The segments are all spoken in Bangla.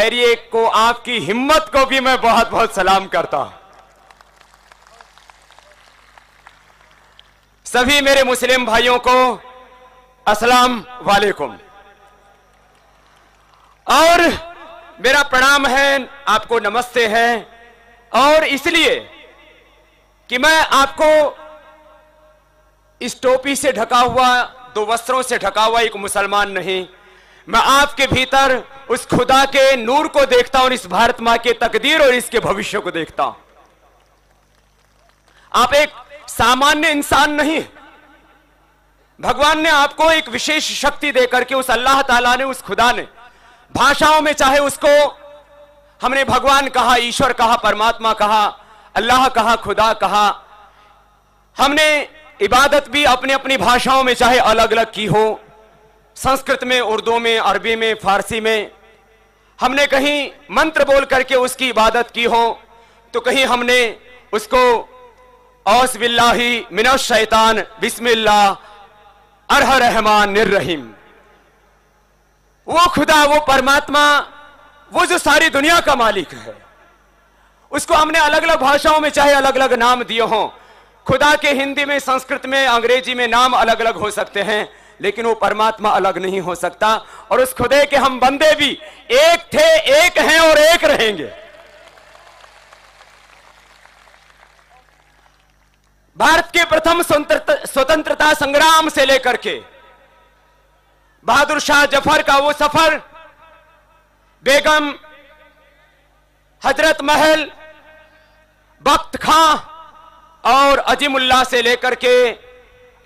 खैरिए को, आपकी हिम्मत को भी मैं बहुत बहुत सलाम करता हूँ। सभी मेरे मुस्लिम भाइयों को, अस्सलाम वालेकुम। और मेरा प्रणाम है, आपको नमस्ते है, और इसलिए कि मैं आपको इस टोपी से ढका हुआ, दो वस्त्रों से ढका हुआ एक मुसलमान नहीं मैं आपके भीतर उस खुदा के नूर को देखता हूँ और इस भारत माँ के तकदीर और इसके भविष्य को देखता हूँ। आप एक सामान्य इंसान नहीं भगवान ने आपको एक विशेष शक्ति देकर के उस अल्लाह ताला ने, उस खुदा ने, भाषाओं में चाहे उसको हमने भगवान कहा, ईश्वर कहा, परमात्मा कहा, अल्लाह कहा, खुदा कहा, हमने इबादत भी अपनी अपनी भाषाओं में चाहे अलग अलग की हो संस्कृत में, उर्दू में, अरबी में, फारसी में, हमने कहीं मंत्र बोल करके उसकी इबादत की हो तो कहीं हमने उसको औस बिल्लाही मिनश शैतान बिस्मिल्ला अरह रहमान निर्रहीम। वो खुदा, वो परमात्मा, वो जो सारी दुनिया का मालिक है, उसको हमने अलग अलग भाषाओं में चाहे अलग अलग नाम दिए हों, खुदा के हिंदी में, संस्कृत में, अंग्रेज़ी में नाम अलग अलग हो सकते हैं लेकिन वो परमात्मा अलग नहीं हो सकता। और उस खुदे के हम बंदे भी एक थे, एक हैं और एक रहेंगे। भारत के प्रथम स्वतंत्रता संग्राम से लेकर के बहादुर शाह ज़फ़र का वो सफ़र, बेगम, हज़रत महल, बख्त खां और अजीमुल्ला से लेकर के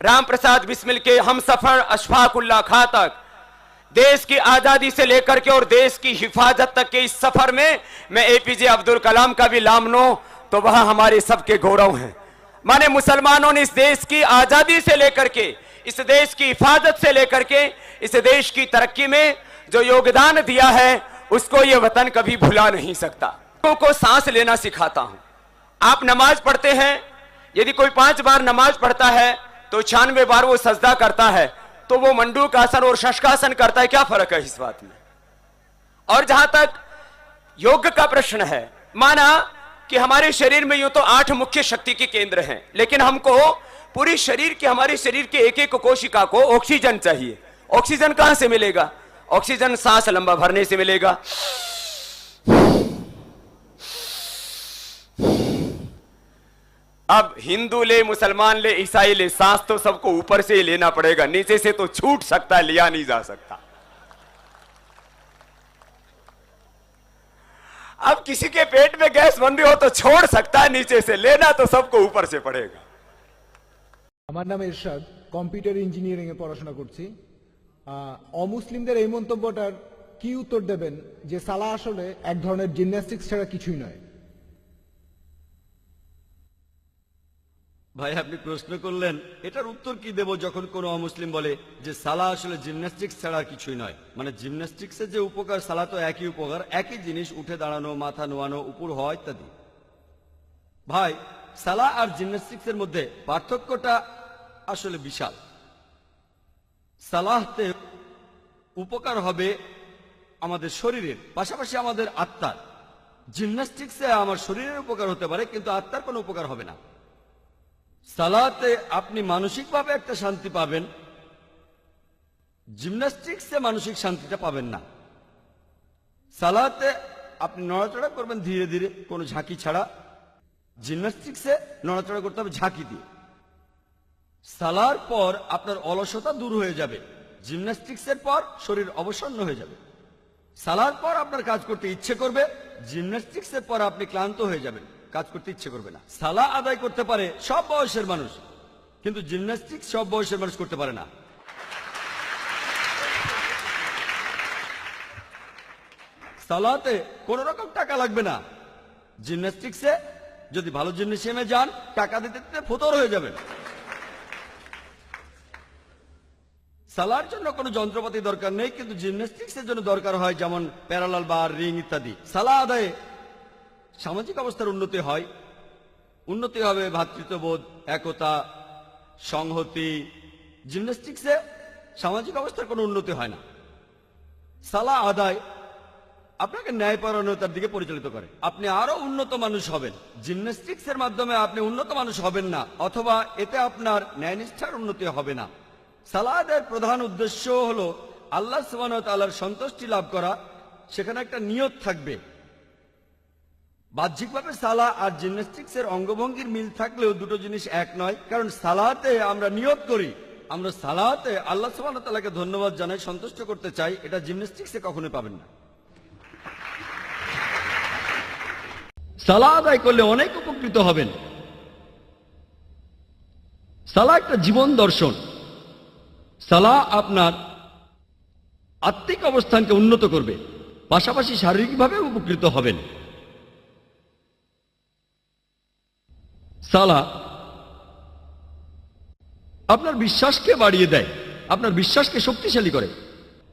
राम प्रसाद बिस्मिल के हम सफ़र अशफाकुल्ला खां तक। देश की आज़ादी से लेकर के और देश की हिफाजत तक के इस सफ़र में मैं एपीजे अब्दुल कलाम का भी लामनो तो वह हमारे सबके गौरव हैं। माने मुसलमानों ने इस देश की आज़ादी से लेकर के, इस देश की हिफाजत से लेकर के, इस देश की तरक्की में जो योगदान दिया है, उसको ये वतन कभी भुला नहीं सकता। लोगों को सांस लेना सिखाता हूँ। आप नमाज़ पढ़ते हैं, यदि कोई पाँच बार नमाज़ पढ़ता है तो छियानवे बार वो सजदा करता है तो वो मंडूक आसन और शशकासन करता है। क्या फ़र्क है इस बात में? और जहाँ तक योग का प्रश्न है, माना कि हमारे शरीर में यूँ तो आठ मुख्य शक्ति के केंद्र हैं, लेकिन हमको पूरी शरीर के, हमारे शरीर के एक एक कोशिका को ऑक्सीजन चाहिए। ऑक्सीजन कहाँ से मिलेगा? ऑक्सीजन सांस लंबा भरने से मिलेगा। अब हिंदू ले मुसलमान ले ईसाई ले सांस तो सबको ऊपर से ही लेना पड़ेगा नीचे से तो छूट सकता है लिया नहीं जा सकता अब किसी के पेट में गैस बन रही हो तो छोड़ सकता है नीचे से लेना तो सबको ऊपर से पड़ेगा আমার নাম এরশাদ কম্পিউটার ইঞ্জিনিয়ারিং এ পড়াশোনা করছি আহ, অমুসলিমদের এই মন্তব্যটার কি উত্তর দেবেন যে সালা আসলে এক ধরনের জিমন্যাস্টিক্স ছাড়া কিছুই নয় ভাই, আপনি প্রশ্ন করলেন, এটার উত্তর কি দেব যখন কোনো অমুসলিম বলে যে সালা আসলে জিমন্যাস্টিক্স ছাড়া কিছুই নয়? মানে জিমন্যাস্টিক্সের যে উপকার সালা তো একই উপকার, একই জিনিস, উঠে দাঁড়ানো, মাথা নোয়ানো, উপর হওয়া ইত্যাদি। ভাই সালা আর জিমন্যাস্টিক্সের মধ্যে পার্থক্যটা আসলে বিশাল। সালাহতে উপকার হবে আমাদের শরীরের, পাশাপাশি আমাদের আত্মার। জিমন্যাস্টিক্সে আমার শরীরের উপকার হতে পারে, কিন্তু আত্মার কোনো উপকার হবে না। সালাতে আপনি মানসিকভাবে একটা শান্তি পাবেন। জিমন্যাস্টিক্সে মানসিক শান্তিটা পাবেন না। সালাতে আপনি নড়াচড়া করবেন ধীরে ধীরে, কোনো ঝাঁকি ছাড়া। জিমন্যাস্টিক্সে নড়াচড়া করতে হবে ঝাঁকি দিয়ে। সালার পর আপনার অলসতা দূর হয়ে যাবে। জিমন্যাস্টিক্সের পর শরীর অবসন্ন হয়ে যাবে। সালার পর আপনার কাজ করতে ইচ্ছে করবে। জিমন্যাস্টিক্সের পর আপনি ক্লান্ত হয়ে যাবেন। কাজ করতে ইচ্ছে করবে না। সালা আদায় করতে পারে সব বয়সের মানুষ, কিন্তু জিমন্যাস্টিক্স সব বয়সের মানুষ করতে পারে না। সালাতে কোন রকম টাকা লাগবে না। জিমন্যাস্টিক্সে যদি ভালো জিমনেশিয়ামে যান, টাকা দিতে দিতে ফতর হয়ে যাবেন। সালার জন্য কোনো যন্ত্রপাতি দরকার নেই, কিন্তু জিমন্যাস্টিক্স এর জন্য দরকার হয় যেমন প্যারালাল বার, রিং ইত্যাদি। সালা আদায়ে সামাজিক অবস্থার উন্নতি হয়। উন্নতি হবে ভ্রাতৃত্ববোধ একতা, সংহতি। জিমন্যাস্টিক্সে সামাজিক অবস্থার কোনো উন্নতি হয় না। সালা আদায় আপনাকে ন্যায়পরায়ণতার দিকে পরিচালিত করে। আপনি আরও উন্নত মানুষ হবেন। জিমন্যাস্টিক্স এর মাধ্যমে আপনি উন্নত মানুষ হবেন না, অথবা এতে আপনার ন্যায়নিষ্ঠার উন্নতি হবে না। সালাদের প্রধান উদ্দেশ্য হলো আল্লাহ সুবাহর সন্তুষ্টি লাভ করা। সেখানে একটা নিয়ত থাকবে। বাহ্যিকভাবে সালা আর জিমন্যাস্টিক্স এর অঙ্গভঙ্গির মিল থাকলেও দুটো জিনিস এক নয়। কারণ সালাতে আমরা নিয়ত করি। আমরা সালাতে আল্লাহ সুবাহ তালাকে ধন্যবাদ জানাই, সন্তুষ্ট করতে চাই। এটা জিমন্যাস্টিক্সে কখনোই পাবেন না। সালা আদায় করলে অনেক উপকৃত হবেন। সালা একটা জীবন দর্শন। সালা আপনার আত্মিক অবস্থানকে উন্নত করবে। পাশাপাশি শারীরিকভাবে উপকৃত হবেন। সালা। আপনার বিশ্বাসকে বাড়িয়ে দেয়, আপনার বিশ্বাসকে শক্তিশালী করে।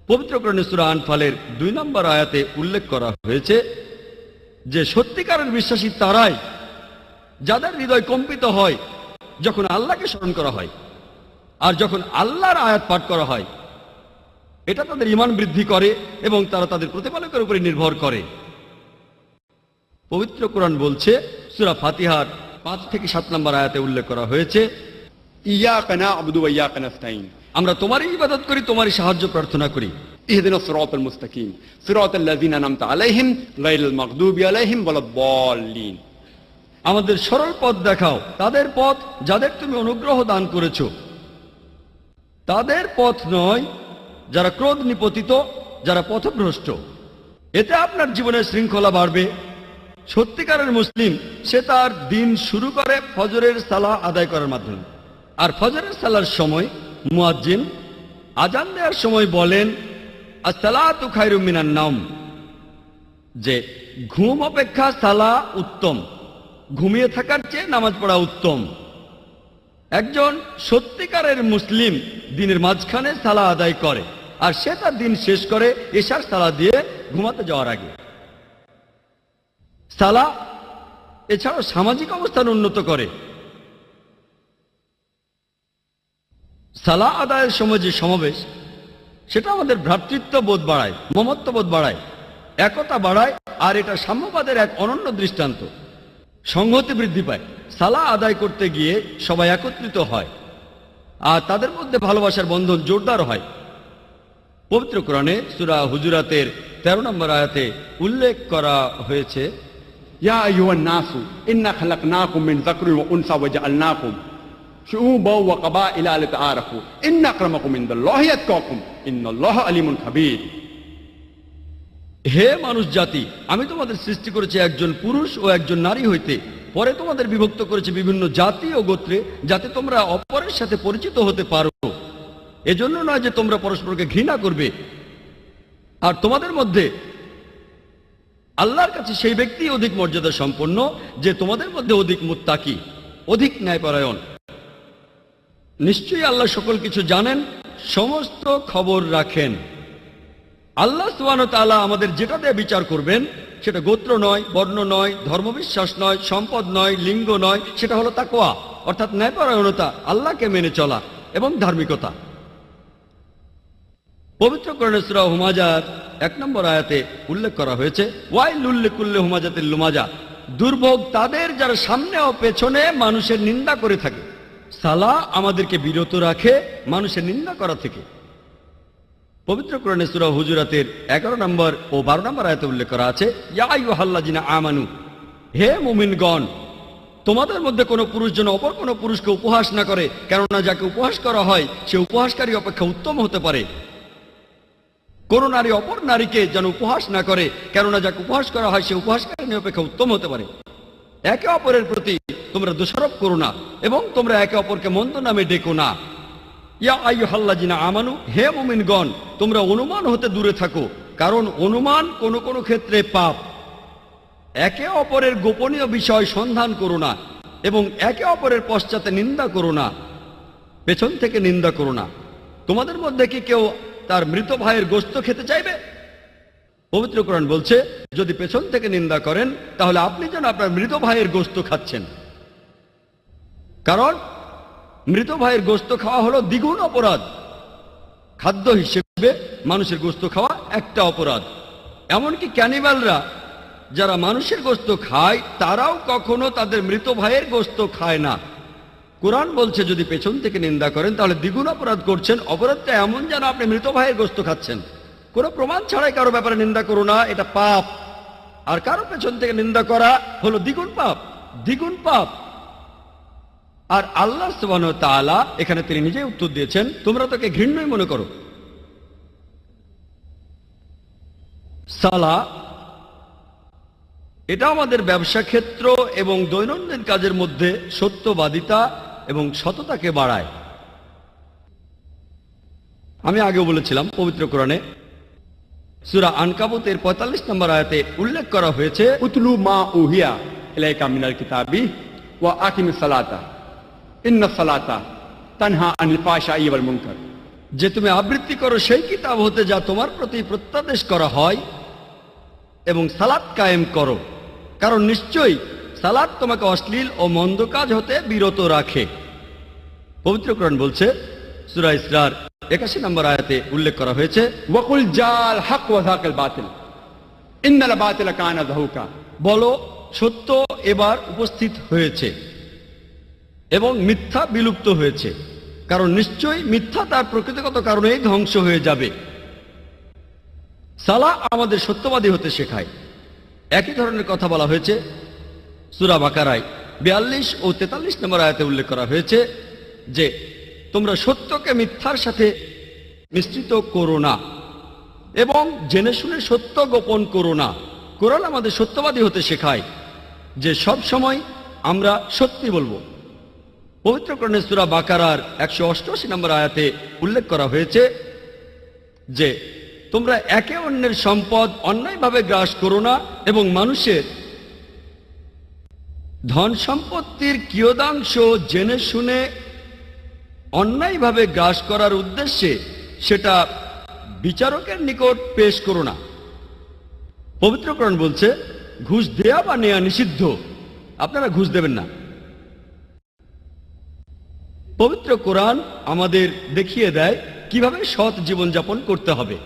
পবিত্র কর্ণেশ্বরা আনফালের দুই নম্বর আয়াতে উল্লেখ করা হয়েছে যে, সত্যিকারের বিশ্বাসী তারাই যাদের হৃদয় কম্পিত হয়, যখন আল্লাহকে স্মরণ করা হয় আর যখন আল্লাহর আয়াত পাঠ করা হয়, এটা তাদের ইমান বৃদ্ধি করে এবং তারা তাদের প্রতিপালকের উপরে নির্ভর করে। পবিত্র কোরআন বলছে, সুরা ফাতিহার পাঁচ থেকে সাত নম্বর আয়াতে উল্লেখ করা হয়েছে ইয়া কানা আবদু ইয়া কানাস্তাইন আমরা তোমারই ইবাদত করি, তোমারই সাহায্য প্রার্থনা করি। আলাইহিম আমাদের সরল পথ দেখাও, তাদের পথ যাদের তুমি অনুগ্রহ দান করেছ। তাদের পথ নয় যারা ক্রোধ নিপতিত, যারা পথভ্রষ্ট। এতে আপনার জীবনের শৃঙ্খলা বাড়বে। সত্যিকারের মুসলিম, সে তার দিন শুরু করে ফজরের সালাহ আদায় করার মাধ্যমে। আর ফজরের সালার সময় মুয়াজ্জিন আজান দেওয়ার সময় বলেন নাম যে ঘুম অপেক্ষা সালা উত্তম, ঘুমিয়ে থাকার চেয়ে নামাজ পড়া উত্তম। একজন সত্যিকারের মুসলিম দিনের মাঝখানে সালা আদায় করে, আর সে তার দিন শেষ করে এশার সালা দিয়ে ঘুমাতে যাওয়ার আগে। সালা, এছাড়াও সামাজিক অবস্থান উন্নত করে। সালা আদায়ের সময় যে সমাবেশ, সেটা আমাদের ভ্রাতৃত্ব বোধ বাড়ায়, মমত্ববোধ বাড়ায়, একতা বাড়ায়, আর এটা সাম্যবাদের এক অনন্য দৃষ্টান্ত। সংহতি বৃদ্ধি পায়। সালা আদায় করতে গিয়ে সবাই একত্রিত হয়, আর তাদের মধ্যে ভালোবাসার বন্ধন জোরদার হয়। পবিত্র কোরআনে সুরা হুজুরাতের তেরো নম্বর আয়াতে উল্লেখ করা হয়েছে يا أيها الناس إنا خلقناكم من ذكر وأنثى وجعلناكم شعوبا وقبائل لتعارفوا إن أكرمكم عند الله يتقاكم إن الله عليم خبير হে মানুষ জাতি আমি তোমাদের সৃষ্টি করেছি একজন পুরুষ ও একজন নারী হইতে পরে তোমাদের বিভক্ত করেছে বিভিন্ন জাতি ও গোত্রে যাতে তোমরা অপরের সাথে পরিচিত হতে পারো এজন্য নয় যে তোমরা পরস্পরকে ঘৃণা করবে আর তোমাদের মধ্যে আল্লাহর কাছে সেই ব্যক্তি অধিক মর্যাদা সম্পন্ন যে তোমাদের মধ্যে অধিক মুত্তাকি, অধিক ন্যায়পরায়ণ। নিশ্চয়ই আল্লাহ সকল কিছু জানেন, সমস্ত খবর রাখেন। আল্লাহ সুবান তাআলা আমাদের যেটা দিয়ে বিচার করবেন, সেটা গোত্র নয়, বর্ণ নয়, ধর্মবিশ্বাস নয়, সম্পদ নয়, লিঙ্গ নয়, সেটা হলো তাকোয়া অর্থাৎ ন্যায়পরায়ণতা, আল্লাহকে মেনে চলা এবং ধার্মিকতা। পবিত্র করণেশ্বরা হুমাজার এক নম্বর আয়াতে উল্লেখ করা হয়েছে ওয়াই লুল্লিকুল্লে হুমাজাতের লুমাজা, দুর্ভোগ তাদের যারা সামনে ও পেছনে মানুষের নিন্দা করে থাকে। সালা আমাদেরকে বিরত রাখে মানুষের নিন্দা করা থেকে। পবিত্র কোরআনে হুজুরাতের এগারো নম্বর ও বারো নম্বর আয়াতে উল্লেখ করা আছে, ইয়া আইয়ুহাল্লাযিনা আমানু, হে মুমিনগণ, তোমাদের মধ্যে কোনো পুরুষ যেন অপর কোনো পুরুষকে উপহাস না করে, কেননা যাকে উপহাস করা হয়, সে উপহাসকারী অপেক্ষা উত্তম হতে পারে। কোন নারী অপর নারীকে যেন উপহাস না করে, কেননা যাকে উপহাস করা হয়, সে উপহাসকারী অপেক্ষা উত্তম হতে পারে। একে অপরের প্রতি তোমরা দোষারোপ করো না এবং তোমরা একে অপরকে মন্দ নামে ডেকো না। ইয়া আইয়ুহাল্লাযিনা আমানু, হে মুমিনগণ, তোমরা অনুমান হতে দূরে থাকো, কারণ অনুমান কোনো কোনো ক্ষেত্রে পাপ। একে অপরের গোপনীয় বিষয় সন্ধান করো না এবং একে অপরের পশ্চাতে নিন্দা করো না। পেছন থেকে নিন্দা করো না। তোমাদের মধ্যে কি কেউ তার মৃত ভাইয়ের গোস্ত খেতে চাইবে? পবিত্র কোরআন বলছে, যদি পেছন থেকে নিন্দা করেন, তাহলে আপনি যেন আপনার মৃত ভাইয়ের গোস্ত খাচ্ছেন। কারণ, মৃত ভাইয়ের গোস্ত খাওয়া হলো দ্বিগুণ অপরাধ। খাদ্য হিসেবে মানুষের গোস্ত খাওয়া একটা অপরাধ। এমনকি ক্যানিবালরা, যারা মানুষের গোস্ত খায়, তারাও কখনো তাদের মৃত ভাইয়ের গোস্ত খায় না। কোরআন বলছে, যদি পেছন থেকে নিন্দা করেন, তাহলে দ্বিগুণ অপরাধ করছেন। অপরাধটা এমন যেন আপনি মৃত ভাইয়ের গোস্ত খাচ্ছেন। কোনো প্রমাণ ছাড়াই কারও ব্যাপারে নিন্দা করো না, এটা পাপ। আর কারও পেছন থেকে নিন্দা করা হলো দ্বিগুণ পাপ দ্বিগুণ পাপ। আর আল্লাহ সুবহানাহু ওয়া তাআলা এখানে তিনি নিজেই উত্তর দিয়েছেন, তোমরা তাকে ঘৃণ্যই মনে করো। সালা, এটা আমাদের ব্যবসা ক্ষেত্র এবং দৈনন্দিন কাজের মধ্যে সত্যবাদিতা এবং সততাকে বাড়ায়। আমি আগেও বলেছিলাম, পবিত্র কোরআনে সুরা আনকাবতের পঁয়তাল্লিশ নম্বর আয়াতে উল্লেখ করা হয়েছে, উতলু মা উহিয়া এলাইকা মিনাল কিতাবি ও আকিম সালাতা। ইন্ন সালাতা তানহা আনিল পাশা ইবল মুঙ্কার যে তুমি আবৃত্তি করো সেই কিতাব হতে যা তোমার প্রতি প্রত্যাদেশ করা হয় এবং সালাত কায়েম করো। কারণ নিশ্চয়ই সালাদ তোমাকে অশ্লীল ও মন্দ কাজ হতে বিরত রাখে। পবিত্রকরণ বলছে, সুরা ইসরার একাশি নম্বর আয়াতে উল্লেখ করা হয়েছে, ওয়াকুল জাল হাক ওয়াজাকেল বাতিল ইন্দালা বাতিল কানা ধাহুকা বলো, সত্য এবার উপস্থিত হয়েছে এবং মিথ্যা বিলুপ্ত হয়েছে, কারণ নিশ্চয়ই মিথ্যা তার প্রকৃতিগত কারণেই ধ্বংস হয়ে যাবে। সালা আমাদের সত্যবাদী হতে শেখায়। একই ধরনের কথা বলা হয়েছে সুরা বাকারায় বিয়াল্লিশ ও তেতাল্লিশ নম্বর আয়াতে উল্লেখ করা হয়েছে যে, তোমরা সত্যকে মিথ্যার সাথে মিশ্রিত করো না এবং জেনে শুনে সত্য গোপন করো না। কোরআন আমাদের সত্যবাদী হতে শেখায় যে সব সময় আমরা সত্যি বলব। পবিত্র করণে সুরা বাকারার একশো অষ্টআশি নম্বর আয়াতে উল্লেখ করা হয়েছে যে, তোমরা একে অন্যের সম্পদ অন্যায়ভাবে গ্রাস করো না এবং মানুষের ধন সম্পত্তির কিয়দাংশ জেনে শুনে অন্যায়ভাবে গ্রাস করার উদ্দেশ্যে সেটা বিচারকের নিকট পেশ করো না। পবিত্রকরণ বলছে, ঘুষ দেয়া বা নেয়া নিষিদ্ধ। আপনারা ঘুষ দেবেন না। পবিত্র কোরআন আমাদের দেখিয়ে দেয় কীভাবে সৎ জীবনযাপন করতে হবে।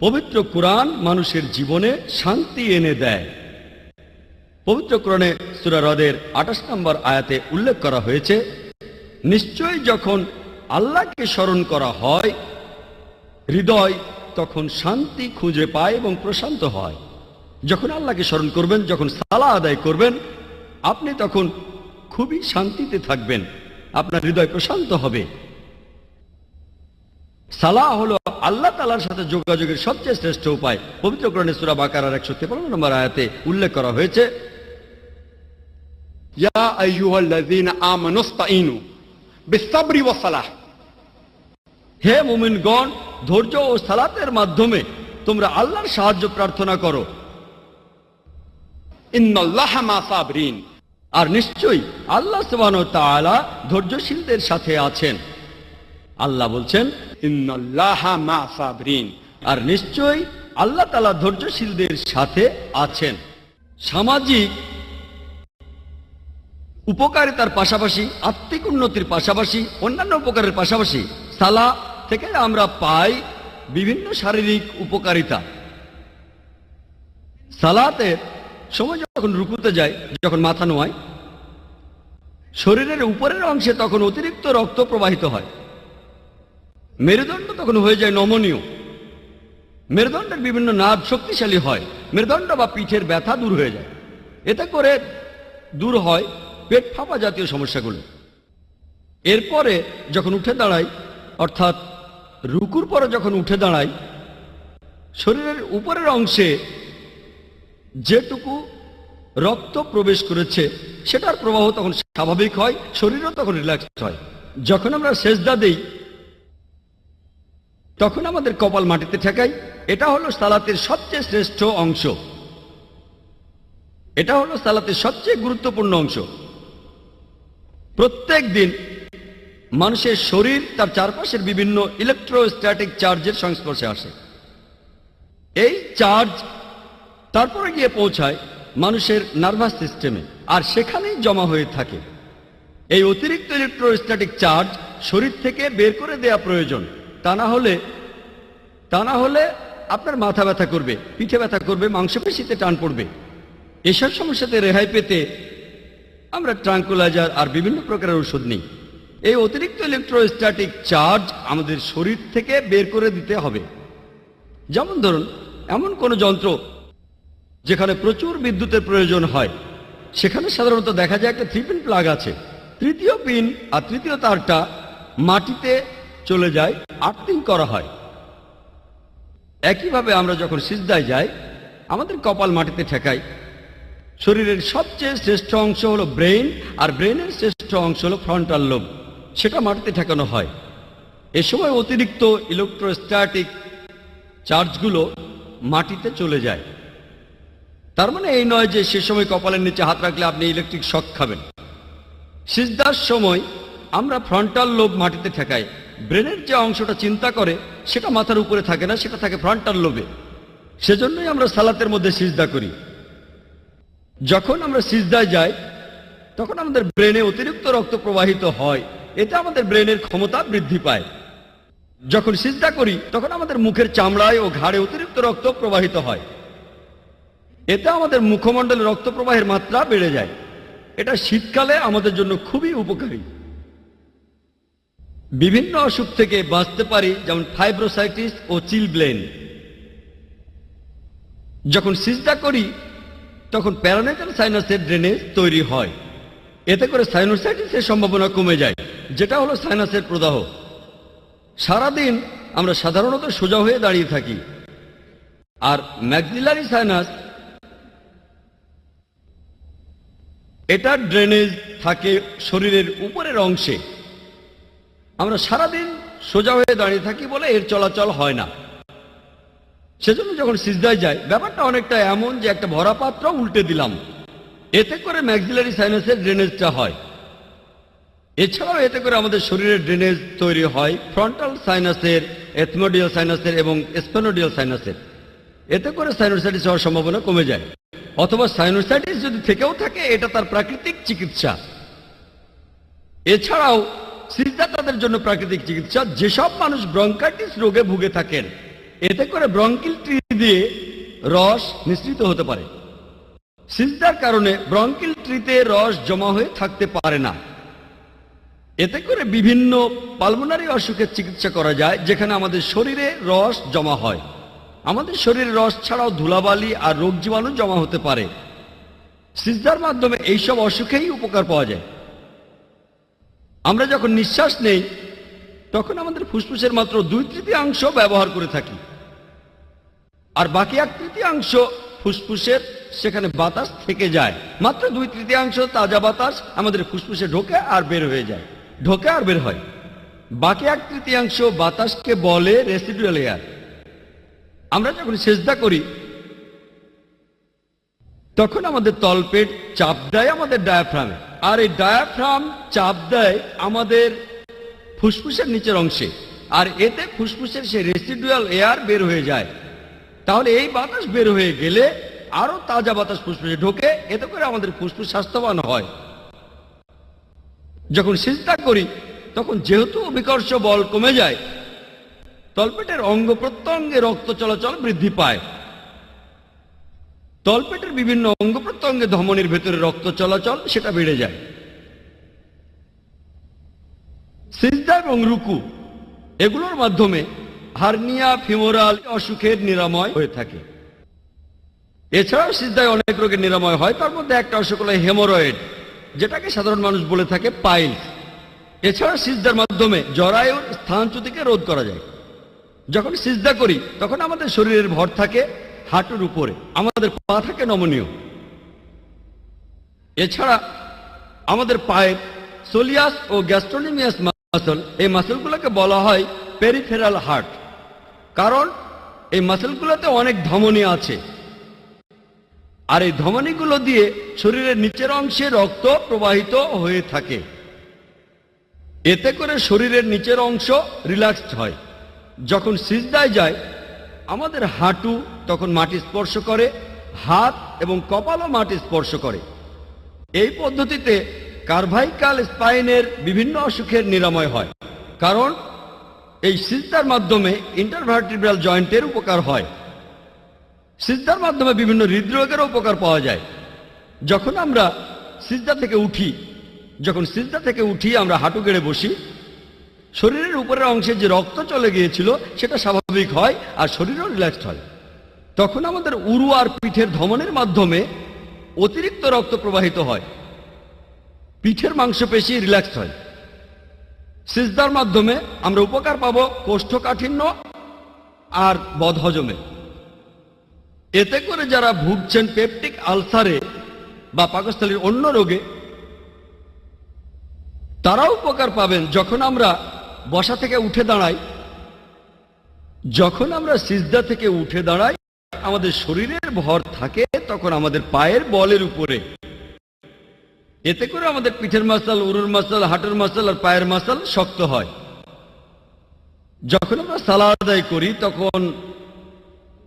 পবিত্র কোরআন মানুষের জীবনে শান্তি এনে দেয়। পবিত্র কোরআনে সূরা হ্রদের আঠাশ নম্বর আয়াতে উল্লেখ করা হয়েছে, নিশ্চয়ই যখন আল্লাহকে স্মরণ করা হয়, হৃদয় তখন শান্তি খুঁজে পায় এবং প্রশান্ত হয়। যখন আল্লাহকে স্মরণ করবেন, যখন সালা আদায় করবেন, আপনি তখন খুবই শান্তিতে থাকবেন, আপনার হৃদয় প্রশান্ত হবে। সালা হলো আল্লাহ তালার সাথে যোগাযোগের সবচেয়ে শ্রেষ্ঠ উপায়। পবিত্র সূরা বাকারার একশো তেপান্ন নম্বর আয়াতে উল্লেখ করা হয়েছে يا أيها الذين آمنوا استعينوا بالصبر والصلاة. হে মুমিনগণ, ধৈর্য ও সালাতের মাধ্যমে তোমরা আল্লাহর সাহায্য প্রার্থনা করো। আর নিশ্চয়ই আল্লাহ সুবান ধৈর্যশীলদের সাথে আছেন। আল্লাহ বলছেন সাবরিন। আর নিশ্চয়ই আল্লাহ তালা ধৈর্যশীলদের সাথে আছেন। সামাজিক উপকারিতার পাশাপাশি, আত্মিক উন্নতির পাশাপাশি, অন্যান্য উপকারের পাশাপাশি সালা থেকে আমরা পাই বিভিন্ন শারীরিক উপকারিতা। সালাতে সময় যখন রুকুতে যায়, যখন মাথা নোয়ায়, শরীরের উপরের অংশে তখন অতিরিক্ত রক্ত প্রবাহিত হয়। মেরুদণ্ড তখন হয়ে যায় নমনীয়। মেরুদণ্ডের বিভিন্ন নার্ভ শক্তিশালী হয়। মেরুদণ্ড বা পিঠের ব্যথা দূর হয়ে যায়। এতে করে দূর হয় পেট ফাঁপা জাতীয় সমস্যাগুলো। এরপরে যখন উঠে দাঁড়াই, অর্থাৎ রুকুর পরে যখন উঠে দাঁড়াই, শরীরের উপরের অংশে যেটুকু রক্ত প্রবেশ করেছে, সেটার প্রবাহ তখন স্বাভাবিক হয়, শরীরও তখন রিল্যাক্সড হয়। যখন আমরা সেজদা দেই, তখন আমাদের কপাল মাটিতে ঠেকাই। এটা হলো সালাতের সবচেয়ে শ্রেষ্ঠ অংশ। এটা হলো সালাতের সবচেয়ে গুরুত্বপূর্ণ অংশ। প্রত্যেক দিন মানুষের শরীর তার চারপাশের বিভিন্ন ইলেকট্রোস্ট্যাটিক চার্জের সংস্পর্শে আসে। এই চার্জ তারপরে গিয়ে পৌঁছায় মানুষের নার্ভাস সিস্টেমে আর সেখানেই জমা হয়ে থাকে। এই অতিরিক্ত ইলেকট্রোস্ট্যাটিক চার্জ শরীর থেকে বের করে দেয়া প্রয়োজন। তা না হলে, তা না হলে আপনার মাথা ব্যথা করবে, পিঠে ব্যথা করবে, মাংসপেশিতে টান পড়বে। এসব সমস্যাতে রেহাই পেতে আমরা ট্রাঙ্কুলাইজার আর বিভিন্ন প্রকারের ওষুধ নিই। এই অতিরিক্ত ইলেকট্রোস্ট্যাটিক চার্জ আমাদের শরীর থেকে বের করে দিতে হবে। যেমন ধরুন, এমন কোনো যন্ত্র যেখানে প্রচুর বিদ্যুতের প্রয়োজন হয়। সেখানে সাধারণত দেখা যায় একটা থ্রি পিন প্লাগ আছে। তৃতীয় পিন আর তৃতীয় তারটা মাটিতে চলে যায়, আর্থিং করা হয়। একইভাবে আমরা যখন সিজদায় যাই, আমাদের কপাল মাটিতে ঠেকাই শরীরের সবচেয়ে শ্রেষ্ঠ অংশ হলো ব্রেইন, আর ব্রেইনের শ্রেষ্ঠ অংশ হলো ফ্রন্টাল লোব। সেটা মাটিতে ঠেকানো হয়। এ সময় অতিরিক্ত ইলেকট্রোস্ট্যাটিক চার্জগুলো মাটিতে চলে যায়। তার মানে এই নয় যে সে সময় কপালের নিচে হাত রাখলে আপনি ইলেকট্রিক শক খাবেন। সিজদার সময় আমরা ফ্রন্টাল লোব মাটিতে ঠেকাই। ব্রেনের যে অংশটা চিন্তা করে, সেটা মাথার উপরে থাকে না, সেটা থাকে ফ্রন্টাল লোবে। সেজন্যই আমরা সালাতের মধ্যে সিজদা করি। যখন আমরা সিজদায় যাই, তখন আমাদের ব্রেনে অতিরিক্ত রক্ত প্রবাহিত হয়। এতে আমাদের ব্রেনের ক্ষমতা বৃদ্ধি পায়। যখন সিজদা করি, তখন আমাদের মুখের চামড়ায় ও ঘাড়ে অতিরিক্ত রক্ত প্রবাহিত হয়। এতে আমাদের মুখমণ্ডলে রক্ত প্রবাহের মাত্রা বেড়ে যায়। এটা শীতকালে আমাদের জন্য খুবই উপকারী। বিভিন্ন অসুখ থেকে বাঁচতে পারি, যেমন ফাইব্রোসাইটিস ও চিলব্লেন। যখন সিজদা করি তখন প্যারানাইটাল সাইনাসের ড্রেনেজ তৈরি হয়। এতে করে সাইনোসাইটিসের সম্ভাবনা কমে যায়, যেটা হলো সাইনাসের প্রদাহ। সারাদিন আমরা সাধারণত সোজা হয়ে দাঁড়িয়ে থাকি। আর ম্যাক্সিলারি সাইনাস এটা ড্রেনেজ থাকে শরীরের উপরের অংশে। আমরা সারাদিন সোজা হয়ে দাঁড়িয়ে থাকি বলে এর চলাচল হয় না। সেজন্য যখন সিজদায় যায়, ব্যাপারটা অনেকটা এমন যে একটা ভরা পাত্র উল্টে দিলাম। এতে করে ম্যাক্সিলারি সাইনাসের ড্রেনেজটা হয়। এছাড়াও এতে করে আমাদের শরীরের ড্রেনেজ তৈরি হয় ফ্রন্টাল সাইনাসের এথমোডিয়াল সাইনাসের এবং স্পেনোডিয়াল সাইনাসের এতে করে সাইনোসাইটিস হওয়ার সম্ভাবনা কমে যায়। অথবা সাইনোসাইটিস যদি থেকেও থাকে, এটা তার প্রাকৃতিক চিকিৎসা। এছাড়াও সিজদা তাদের জন্য প্রাকৃতিক চিকিৎসা। যেসব মানুষ ব্রঙ্কাইটিস রোগে ভুগে থাকেন এতে করে ব্রঙ্কিল ট্রি দিয়ে রস নিঃসৃত হতে পারে। সিজদার কারণে ব্রঙ্কিল ট্রিতে রস জমা হয়ে থাকতে পারে না। এতে করে বিভিন্ন পালমোনারি অসুখের চিকিৎসা করা যায়, যেখানে আমাদের শরীরে রস জমা হয়। আমাদের শরীরে রস ছাড়াও ধুলাবালি আর রোগ জীবাণু জমা হতে পারে। সিজদার মাধ্যমে এইসব অসুখেই উপকার পাওয়া যায়। আমরা যখন নিঃশ্বাস নেই, তখন আমাদের ফুসফুসের মাত্র দুই তৃতীয়াংশ ব্যবহার করে থাকি। আর বাকি এক তৃতীয়াংশ ফুসফুসের সেখানে বাতাস থেকে যায়। মাত্র দুই তৃতীয়াংশ তাজা বাতাস আমাদের ফুসফুসে ঢোকে আর বের হয়ে যায়। ঢোকে আর বের হয়। বাকি এক তৃতীয়াংশ বাতাসকে বলে রেসিডুয়াল এয়ার। আমরা যখন সেজদা করি, তখন আমাদের তলপেট চাপ দেয় আমাদের ডায়াফ্রামে। আর এই ডায়াফ্রাম চাপ দেয় আমাদের ফুসফুসের নিচের অংশে। আর এতে ফুসফুসের সেই রেসিডুয়াল এয়ার বের হয়ে যায়। তাহলে এই বাতাস বের হয়ে গেলে আরও তাজা বাতাস ফুসফুসে ঢোকে, এতে করে আমাদের ফুসফুস স্বাস্থ্যবান হয়। যখন সিজদা করি, তখন যেহেতু অভিকর্ষ বল কমে যায়, তলপেটের অঙ্গ প্রত্যঙ্গে রক্ত চলাচল বৃদ্ধি পায়। তলপেটের বিভিন্ন অঙ্গ প্রত্যঙ্গে ধমনির ভেতরে রক্ত চলাচল সেটা বেড়ে যায়। সিজদা এবং রুকু, এগুলোর মাধ্যমে হার্নিয়া ফিমোরাল অসুখের নিরাময় হয়ে থাকে। এছাড়াও সিজদায় অনেক রোগের নিরাময় হয়, তার মধ্যে একটা অসুখ হলো হেমোরয়েড, যেটাকে সাধারণ মানুষ বলে থাকে পাইলস। এছাড়া সিজদার মাধ্যমে জরায়ুর স্থানচ্যুতিকে রোধ করা যায়। যখন সিজদা করি, তখন আমাদের শরীরের ভর থাকে হাঁটুর উপরে, আমাদের পা থাকে নমনীয়। এছাড়া আমাদের পায়ের সোলিয়াস ও গ্যাস্ট্রোনিমিয়াস মাসল, এই মাসলগুলোকে বলা হয় পেরিফেরাল হার্ট। কারণ এই মাসেলগুলোতে অনেক ধমনী আছে। আর এই ধমনীগুলো দিয়ে শরীরের নিচের অংশে রক্ত প্রবাহিত হয়ে থাকে। এতে করে শরীরের নিচের অংশ রিল্যাক্সড হয়। যখন সিজদায় যায়, আমাদের হাঁটু তখন মাটি স্পর্শ করে, হাত এবং কপালও মাটি স্পর্শ করে। এই পদ্ধতিতে কার্ভাইকাল স্পাইনের বিভিন্ন অসুখের নিরাময় হয়। কারণ এই সিজদার মাধ্যমে ইন্টারভার্টিব্রাল জয়েন্টের উপকার হয়। সিজদার মাধ্যমে বিভিন্ন হৃদরোগেরও উপকার পাওয়া যায়। যখন আমরা সিজদা থেকে উঠি, যখন সিজদা থেকে উঠি, আমরা হাঁটু গেড়ে বসি, শরীরের উপরের অংশে যে রক্ত চলে গিয়েছিল, সেটা স্বাভাবিক হয় আর শরীরও রিল্যাক্সড হয়। তখন আমাদের উরু আর পিঠের ধমনের মাধ্যমে অতিরিক্ত রক্ত প্রবাহিত হয়। পিঠের মাংসপেশি রিল্যাক্সড হয়। সিজদার মাধ্যমে আমরা উপকার পাবো কোষ্ঠকাঠিন্য আর বদহজমে। এতে করে যারা ভুগছেন পেপটিক আলসারে বা পাকস্থলীর অন্য রোগে, তারাও উপকার পাবেন যখন আমরা বসা থেকে উঠে দাঁড়াই। যখন আমরা সিজদা থেকে উঠে দাঁড়াই, আমাদের শরীরের ভর থাকে, তখন আমাদের পায়ের বলের উপরে। এতে করে আমাদের পিঠের মাসাল, উরুর মাসাল, হাঁটুর মাসাল আর পায়ের মাসাল শক্ত হয়। যখন আমরা সালা আদায় করি, তখন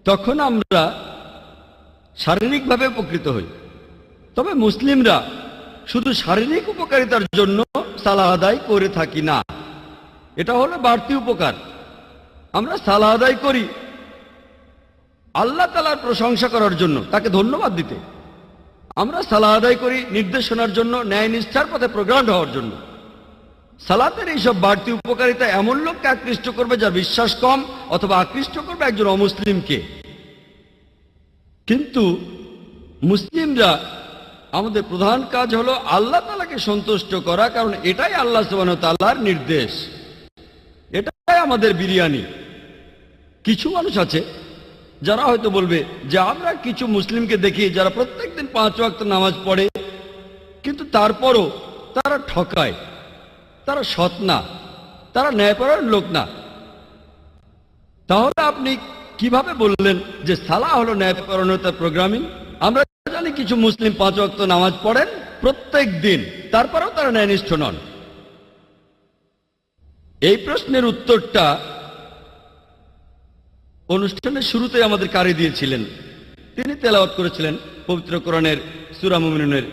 তখন আমরা শারীরিকভাবে উপকৃত হই। তবে মুসলিমরা শুধু শারীরিক উপকারিতার জন্য সালা আদায় করে থাকি না। এটা হলো বাড়তি উপকার। আমরা সালা আদায় করি আল্লাহ তালার প্রশংসা করার জন্য, তাকে ধন্যবাদ দিতে। আমরা সালা আদায় করি নির্দেশনার জন্য, ন্যায় নিষ্ঠার পথে প্রোগ্রাম হওয়ার জন্য। সালাতের এইসব বাড়তি উপকারিতা এমন লোককে আকৃষ্ট করবে যার বিশ্বাস কম অথবা আকৃষ্ট করবে একজন অমুসলিমকে। কিন্তু মুসলিমরা আমাদের প্রধান কাজ হলো আল্লাহ তালাকে সন্তুষ্ট করা, কারণ এটাই আল্লাহ সুবাহ তাল্লার নির্দেশ। এটাই আমাদের বিরিয়ানি। কিছু মানুষ আছে যারা হয়তো বলবে যে আমরা কিছু মুসলিমকে দেখি যারা প্রত্যেকদিন পাঁচ ওয়াক্ত নামাজ পড়ে, কিন্তু তারপরও তারা ঠকায়, তারা সৎ না, তারা ন্যায়পরায়ণ লোক না। তাহলে আপনি কীভাবে বললেন যে সালা হলো ন্যায়পরায়ণতার প্রোগ্রামিং? আমরা জানি কিছু মুসলিম পাঁচ ওয়াক্ত নামাজ পড়েন প্রত্যেক দিন, তারপরেও তারা ন্যায়নিষ্ঠ নন। এই প্রশ্নের উত্তরটা অনুষ্ঠানের শুরুতে আমাদের কারি দিয়েছিলেন। তিনি তেলাওয়াত করেছিলেন পবিত্র কোরআনের সুরা মুমিনুনের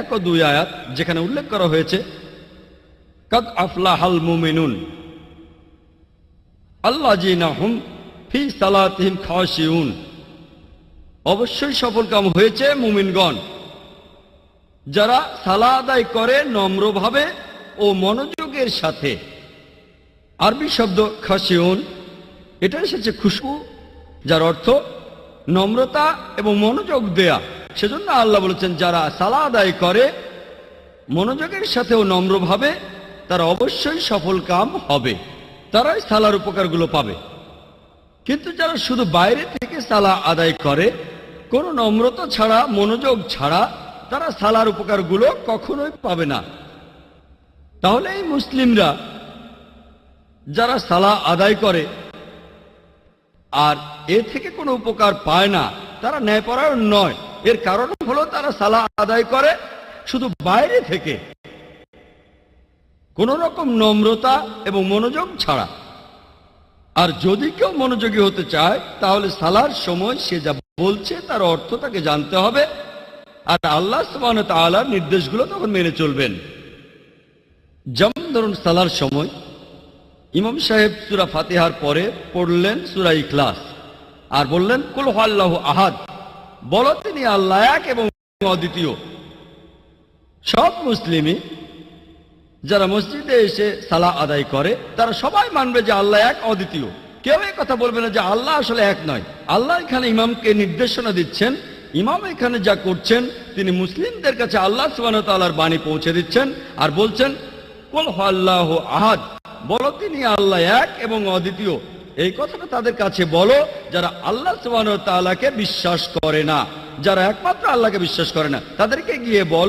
এক ও দুই আয়াত, যেখানে উল্লেখ করা হয়েছে, কদ আফলাহাল মুমিনুন আল্লাহ হুম ফি সালাতিহিম খাওয়াশিউন অবশ্যই সফল কাম হয়েছে মুমিনগণ, যারা সালা আদায় করে নম্রভাবে ও মনোযোগের সাথে। আরবি শব্দ খাসিউন এটা এসেছে খুশবু, যার অর্থ নম্রতা এবং মনোযোগ দেয়া। সেজন্য আল্লাহ বলেছেন, যারা সালা আদায় করে, মনোযোগের সাথে ও নম্রভাবে তারা অবশ্যই সফল কাম হবে। তারাই সালার উপকারগুলো পাবে। কিন্তু যারা শুধু বাইরে থেকে সালা আদায় করে, কোনো নম্রতা ছাড়া, মনোযোগ ছাড়া তারা সালার উপকারগুলো কখনোই পাবে না। তাহলে এই মুসলিমরা যারা সালা আদায় করে আর এ থেকে কোনো উপকার পায় না। তারা ন্যায়পরায়ণ নয়। এর কারণ হলো তারা সালা আদায় করে শুধু বাইরে থেকে। কোন রকম নম্রতা এবং মনোযোগ ছাড়া। আর যদি কেউ মনোযোগী হতে চায়, তাহলে সালার সময় সে যা বলছে তার অর্থ তাকে জানতে হবে। আর আল্লাহ সুবাহ তাআলার নির্দেশগুলো তখন মেনে চলবেন। যেমন ধরুন সালার সময় ইমাম সাহেব সুরা ফাতেহার পরে পড়লেন সুরা ইখলাস আর বললেন, কুল আহাদ। বলো তিনি আল্লাহ এক এবং অদ্বিতীয়। সব মুসলিমই যারা মসজিদে এসে সালা আদায় করে, তারা সবাই মানবে যে আল্লাহ এক, অদ্বিতীয়। কেউ এই কথা বলবে না যে আল্লাহ আসলে এক নয়। আল্লাহ এখানে ইমামকে নির্দেশনা দিচ্ছেন, ইমাম এখানে যা করছেন, তিনি মুসলিমদের কাছে আল্লাহ সুবাহ তাল্লাহর বাণী পৌঁছে দিচ্ছেন আর বলছেন, কুল আল্লাহ আহাদ। বলো তিনি আল্লাহ এক এবং অদ্বিতীয়? এই কথাটা তাদের কাছে বলো, যারা আল্লাহ সুবাহ তাআলাকে বিশ্বাস করে না, যারা একমাত্র আল্লাহকে বিশ্বাস করে না, তাদেরকে গিয়ে বলো